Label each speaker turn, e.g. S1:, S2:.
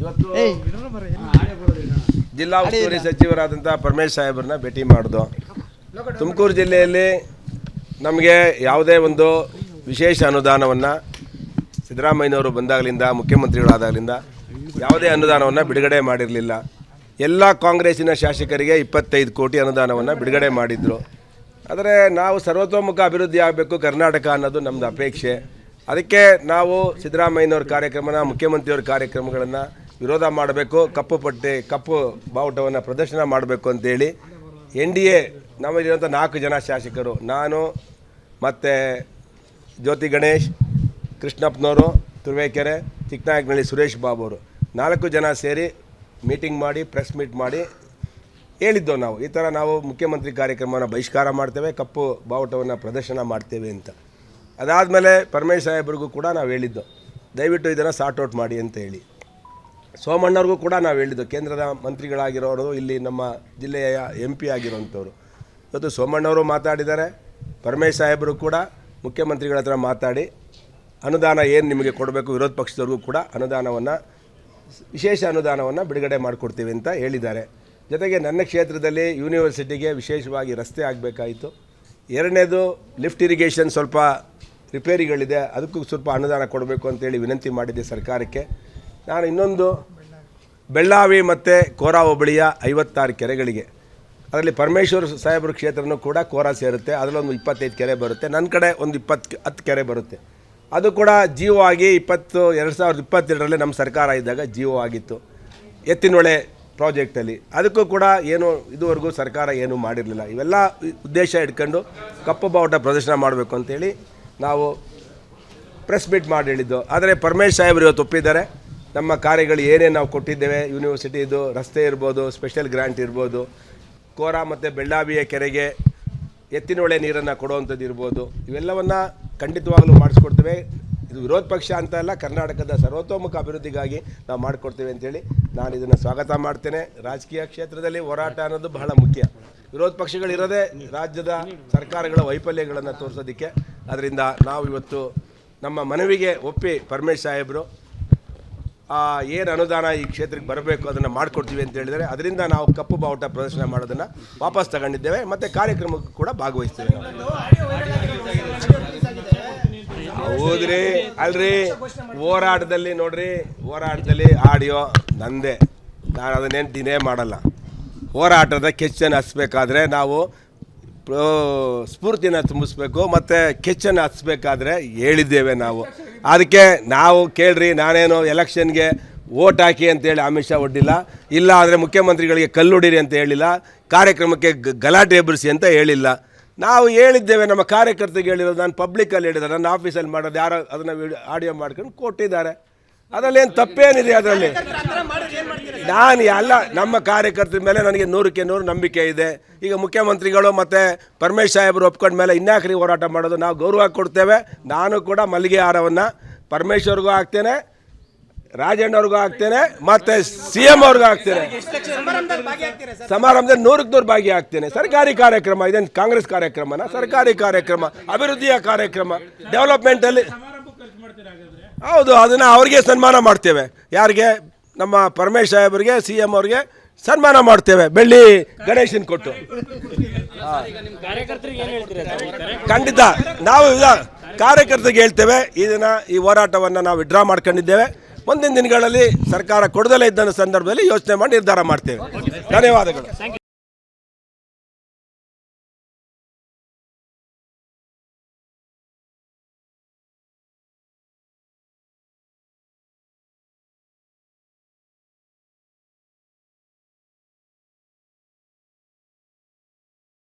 S1: ಇವತ್ತು ಜಿಲ್ಲಾ ಉಸ್ತುವಾರಿ ಸಚಿವರಾದಂಥ ಪರಮೇಶ್ ಸಾಹೇಬ್ರನ್ನ ಭೇಟಿ ಮಾಡಿದ್ದು ತುಮಕೂರು ಜಿಲ್ಲೆಯಲ್ಲಿ ನಮಗೆ ಯಾವುದೇ ಒಂದು ವಿಶೇಷ ಅನುದಾನವನ್ನು ಸಿದ್ದರಾಮಯ್ಯನವರು ಬಂದಾಗಲಿಂದ ಮುಖ್ಯಮಂತ್ರಿಗಳಾದಾಗಲಿಂದ ಯಾವುದೇ ಅನುದಾನವನ್ನು ಬಿಡುಗಡೆ ಮಾಡಿರಲಿಲ್ಲ. ಎಲ್ಲ ಕಾಂಗ್ರೆಸ್ಸಿನ ಶಾಸಕರಿಗೆ ಇಪ್ಪತ್ತೈದು ಕೋಟಿ ಅನುದಾನವನ್ನು ಬಿಡುಗಡೆ ಮಾಡಿದ್ರು. ಆದರೆ ನಾವು ಸರ್ವತೋಮುಖ ಅಭಿವೃದ್ಧಿ ಆಗಬೇಕು ಕರ್ನಾಟಕ ಅನ್ನೋದು ನಮ್ಮದು ಅಪೇಕ್ಷೆ. ಅದಕ್ಕೆ ನಾವು ಸಿದ್ದರಾಮಯ್ಯನವ್ರ ಕಾರ್ಯಕ್ರಮನ ಮುಖ್ಯಮಂತ್ರಿಯವ್ರ ಕಾರ್ಯಕ್ರಮಗಳನ್ನು ವಿರೋಧ ಮಾಡಬೇಕು, ಕಪ್ಪು ಪಟ್ಟಿ, ಕಪ್ಪು ಬಾವುಟವನ್ನು ಪ್ರದರ್ಶನ ಮಾಡಬೇಕು ಅಂತೇಳಿ ಎನ್ ಡಿ ಎ ನಮ್ಮಲ್ಲಿರುವಂಥ ನಾಲ್ಕು ಜನ ಶಾಸಕರು, ನಾನು ಮತ್ತು ಜ್ಯೋತಿ ಗಣೇಶ್, ಕೃಷ್ಣಪ್ಪನವರು, ತುರುವೇಕೆರೆ, ಚಿಕ್ಕನಾಯಕನಹಳ್ಳಿ ಸುರೇಶ್ ಬಾಬು ಅವರು ನಾಲ್ಕು ಜನ ಸೇರಿ ಮೀಟಿಂಗ್ ಮಾಡಿ, ಪ್ರೆಸ್ ಮೀಟ್ ಮಾಡಿ ಹೇಳಿದ್ದೆವು ನಾವು. ಈ ಥರ ನಾವು ಮುಖ್ಯಮಂತ್ರಿ ಕಾರ್ಯಕ್ರಮವನ್ನು ಬಹಿಷ್ಕಾರ ಮಾಡ್ತೇವೆ, ಕಪ್ಪು ಬಾವುಟವನ್ನು ಪ್ರದರ್ಶನ ಮಾಡ್ತೇವೆ ಅಂತ. ಅದಾದಮೇಲೆ ಪರಮೇಶ್ ಸಾಹೇಬ್ರಿಗೂ ಕೂಡ ನಾವು ಹೇಳಿದ್ದು. ದಯವಿಟ್ಟು ಇದನ್ನು ಸಾರ್ಟ್ ಔಟ್ ಮಾಡಿ ಅಂತ ಹೇಳಿ. ಸೋಮಣ್ಣವ್ರಿಗೂ ಕೂಡ ನಾವು ಹೇಳಿದ್ದು, ಕೇಂದ್ರದ ಮಂತ್ರಿಗಳಾಗಿರೋರು ಇಲ್ಲಿ ನಮ್ಮ ಜಿಲ್ಲೆಯ ಎಂ ಪಿ ಆಗಿರೋಂಥವ್ರು ಇವತ್ತು ಸೋಮಣ್ಣವರು ಮಾತಾಡಿದ್ದಾರೆ, ಪರಮೇಶ್ ಸಾಹೇಬರು ಕೂಡ ಮುಖ್ಯಮಂತ್ರಿಗಳ ಹತ್ರ ಮಾತಾಡಿ, ಅನುದಾನ ಏನು ನಿಮಗೆ ಕೊಡಬೇಕು ವಿರೋಧ ಪಕ್ಷದವ್ರಿಗೂ ಕೂಡ ಅನುದಾನವನ್ನು, ವಿಶೇಷ ಅನುದಾನವನ್ನು ಬಿಡುಗಡೆ ಮಾಡಿಕೊಡ್ತೀವಿ ಅಂತ ಹೇಳಿದ್ದಾರೆ. ಜೊತೆಗೆ ನನ್ನ ಕ್ಷೇತ್ರದಲ್ಲಿ ಯೂನಿವರ್ಸಿಟಿಗೆ ವಿಶೇಷವಾಗಿ ರಸ್ತೆ ಆಗಬೇಕಾಯಿತು. ಎರಡನೇದು ಲಿಫ್ಟ್ ಇರಿಗೇಷನ್ ಸ್ವಲ್ಪ ರಿಪೇರಿಗಳಿದೆ, ಅದಕ್ಕೂ ಸ್ವಲ್ಪ ಅನುದಾನ ಕೊಡಬೇಕು ಅಂತೇಳಿ ವಿನಂತಿ ಮಾಡಿದ್ದೆ ಸರ್ಕಾರಕ್ಕೆ. ನಾನು ಇನ್ನೊಂದು, ಬೆಳ್ಳಾವಿ ಮತ್ತು ಕೋರಾ ಹೋಬಳಿಯ ಐವತ್ತಾರು ಕೆರೆಗಳಿಗೆ. ಅದರಲ್ಲಿ ಪರಮೇಶ್ವರ ಸಾಹೇಬ್ರ ಕ್ಷೇತ್ರನೂ ಕೂಡ ಕೋರಾ ಸೇರುತ್ತೆ. ಅದರಲ್ಲೊಂದು ಇಪ್ಪತ್ತೈದು ಕೆರೆ ಬರುತ್ತೆ. ನನ್ನ ಕಡೆ ಒಂದು ಇಪ್ಪತ್ತು, ಹತ್ತು ಕೆರೆ ಬರುತ್ತೆ. ಅದು ಕೂಡ ಜಿಯೋ ಆಗಿ ಇಪ್ಪತ್ತು, ಎರಡು ಸಾವಿರದ ಇಪ್ಪತ್ತೆರಡರಲ್ಲಿ ನಮ್ಮ ಸರ್ಕಾರ ಇದ್ದಾಗ ಜಿಯೋ ಆಗಿತ್ತು. ಎತ್ತಿನೊಳೆ ಪ್ರಾಜೆಕ್ಟಲ್ಲಿ. ಅದಕ್ಕೂ ಕೂಡ ಏನು, ಇದುವರೆಗೂ ಸರ್ಕಾರ ಏನೂ ಮಾಡಿರಲಿಲ್ಲ. ಇವೆಲ್ಲ ಉದ್ದೇಶ ಇಟ್ಕೊಂಡು ಕಪ್ಪು ಬಾವುಟ ಪ್ರದರ್ಶನ ಮಾಡಬೇಕು ಅಂತೇಳಿ ನಾವು ಪ್ರೆಸ್ ಮೀಟ್ ಮಾಡಿ ಹೇಳಿದ್ದು. ಆದರೆ ಪರಮೇಶ್ ಸಾಹೇಬರು ಇವತ್ತು ಒಪ್ಪಿದ್ದಾರೆ. ನಮ್ಮ ಕಾರ್ಯಗಳು ಏನೇನು ನಾವು ಕೊಟ್ಟಿದ್ದೇವೆ, ಯೂನಿವರ್ಸಿಟಿದು ರಸ್ತೆ ಇರ್ಬೋದು ಸ್ಪೆಷಲ್ ಗ್ರ್ಯಾಂಟ್ ಇರ್ಬೋದು, ಕೋರ ಮತ್ತು ಬೆಳ್ಳಾವಿಯ ಕೆರೆಗೆ ಎತ್ತಿನೊಳೆ ನೀರನ್ನು ಕೊಡುವಂಥದ್ದು ಇರ್ಬೋದು, ಇವೆಲ್ಲವನ್ನು ಖಂಡಿತವಾಗಲೂ ಮಾಡಿಸ್ಕೊಡ್ತೇವೆ. ಇದು ವಿರೋಧ ಪಕ್ಷ ಅಂತ ಅಲ್ಲ, ಕರ್ನಾಟಕದ ಸರ್ವತೋಮುಖ ಅಭಿವೃದ್ಧಿಗಾಗಿ ನಾವು ಮಾಡಿಕೊಡ್ತೇವೆ ಅಂತೇಳಿ ನಾನು ಇದನ್ನು ಸ್ವಾಗತ ಮಾಡ್ತೇನೆ. ರಾಜಕೀಯ ಕ್ಷೇತ್ರದಲ್ಲಿ ಹೋರಾಟ ಅನ್ನೋದು ಬಹಳ ಮುಖ್ಯ. ವಿರೋಧ ಪಕ್ಷಗಳಿರೋದೇ ರಾಜ್ಯದ ಸರ್ಕಾರಗಳ ವೈಫಲ್ಯಗಳನ್ನು ತೋರಿಸೋದಕ್ಕೆ. ಅದರಿಂದ ನಾವು ಇವತ್ತು ನಮ್ಮ ಮನವಿಗೆ ಒಪ್ಪಿ ಪರಮೇಶ್ ಸಾಹೇಬರು ಏನು ಅನುದಾನ ಈ ಕ್ಷೇತ್ರಕ್ಕೆ ಬರಬೇಕು ಅದನ್ನು ಮಾಡಿಕೊಡ್ತೀವಿ ಅಂತ ಹೇಳಿದರೆ ಅದರಿಂದ ನಾವು ಕಪ್ಪು ಬಾವುಟ ಪ್ರದರ್ಶನ ಮಾಡೋದನ್ನು ವಾಪಸ್ ತಗೊಂಡಿದ್ದೇವೆ ಮತ್ತು ಕಾರ್ಯಕ್ರಮಕ್ಕೂ ಕೂಡ ಭಾಗವಹಿಸ್ತೇವೆ ಹೌದ್ರಿ, ಅಲ್ರಿ, ಹೋರಾಟದಲ್ಲಿ ನೋಡ್ರಿ, ಹೋರಾಟದಲ್ಲಿ ಆಡಿಯೋ ನಂದೇ. ನಾನು ಅದನ್ನೇನು ಡಿನೇ ಮಾಡಲ್ಲ. ಹೋರಾಟದ ಕೆಚ್ಚನ್ನು ಹಚ್ಬೇಕಾದ್ರೆ ನಾವು ಸ್ಫೂರ್ತಿನ ತುಂಬಿಸ್ಬೇಕು, ಮತ್ತು ಕೆಚ್ಚನ್ನು ಹಚ್ಬೇಕಾದ್ರೆ ಹೇಳಿದ್ದೇವೆ ನಾವು. ಅದಕ್ಕೆ ನಾವು ಕೇಳ್ರಿ, ನಾನೇನು ಎಲೆಕ್ಷನ್ಗೆ ಓಟ್ ಹಾಕಿ ಅಂತೇಳಿ ಅಮಿತ್ ಶಾ ಒಡ್ಡಿಲ್ಲ. ಇಲ್ಲ ಅಂದರೆ ಮುಖ್ಯಮಂತ್ರಿಗಳಿಗೆ ಕಲ್ಲುಡಿರಿ ಅಂತ ಹೇಳಿಲ್ಲ, ಕಾರ್ಯಕ್ರಮಕ್ಕೆ ಗಲಾಟೆ ಎಬ್ಬರಿಸಿ ಅಂತ ಹೇಳಿಲ್ಲ. ನಾವು ಹೇಳಿದ್ದೇವೆ, ನಮ್ಮ ಕಾರ್ಯಕರ್ತರಿಗೆ ಹೇಳಿರೋದು, ನಾನು ಪಬ್ಲಿಕಲ್ಲಿ ಹೇಳಿದ್ದಾರೆ ನನ್ನ ಆಫೀಸಲ್ಲಿ ಮಾಡೋದು, ಯಾರೋ ಅದನ್ನು ಆಡಿಯೋ ಮಾಡ್ಕೊಂಡು ಕೊಟ್ಟಿದ್ದಾರೆ. ಅದರಲ್ಲಿ ಏನು ತಪ್ಪೇನಿದೆ ಅದರಲ್ಲಿ? ನಾನು ಎಲ್ಲ ನಮ್ಮ ಕಾರ್ಯಕರ್ತರ ಮೇಲೆ ನನಗೆ ನೂರಕ್ಕೆ ನೂರು ನಂಬಿಕೆ ಇದೆ. ಈಗ ಮುಖ್ಯಮಂತ್ರಿಗಳು ಮತ್ತು ಪರಮೇಶ್ ಸಾಹೇಬರು ಒಪ್ಕೊಂಡ ಮೇಲೆ ಇನ್ಯಾಕ್ರಿ ಹೋರಾಟ ಮಾಡೋದು ನಾವು ಗೌರವ ಕೊಡ್ತೇವೆ. ನಾನು ಕೂಡ ಮಲ್ಲಿಗೆ ಹಾರವನ್ನು ಪರಮೇಶ್ವರ್ಗೂ ಹಾಕ್ತೇನೆ, ರಾಜಣ್ಣವ್ರಿಗೂ ಹಾಕ್ತೇನೆ, ಮತ್ತು ಸಿ ಎಂ ಅವ್ರಿಗೂ ಹಾಕ್ತೇನೆ. ಸಮಾರಂಭದಲ್ಲಿ ನೂರಕ್ಕೆ ನೂರು ಭಾಗಿಯಾಗ್ತೇನೆ ಸರ್ಕಾರಿ ಕಾರ್ಯಕ್ರಮ ಇದೇನು ಕಾಂಗ್ರೆಸ್ ಕಾರ್ಯಕ್ರಮನ? ಸರ್ಕಾರಿ ಕಾರ್ಯಕ್ರಮ, ಅಭಿವೃದ್ಧಿಯ ಕಾರ್ಯಕ್ರಮ ಡೆವಲಪ್ಮೆಂಟಲ್ಲಿ ಹೌದು, ಅದನ್ನು ಅವ್ರಿಗೆ ಸನ್ಮಾನ ಮಾಡ್ತೇವೆ. ಯಾರಿಗೆ? ನಮ್ಮ ಪರಮೇಶ್ ಸಾಹೇಬರಿಗೆ, ಸಿ ಎಂ ಅವ್ರಿಗೆ ಸನ್ಮಾನ ಮಾಡ್ತೇವೆ. ಬೆಳ್ಳಿ ಗಣೇಶನ್ ಕೊಟ್ಟು. ಖಂಡಿತ. ನಾವು ಈಗ ಕಾರ್ಯಕರ್ತರಿಗೆ ಹೇಳ್ತೇವೆ ಇದನ್ನ ಈ ಹೋರಾಟವನ್ನು ನಾವು ವಿಡ್ರಾ ಮಾಡ್ಕೊಂಡಿದ್ದೇವೆ. ಮುಂದಿನ ದಿನಗಳಲ್ಲಿ ಸರ್ಕಾರ ಕೊಡದಲ್ಲೇ ಇದ್ದ ಸಂದರ್ಭದಲ್ಲಿ ಯೋಚನೆ ಮಾಡಿ ನಿರ್ಧಾರ ಮಾಡ್ತೇವೆ. ಧನ್ಯವಾದಗಳು.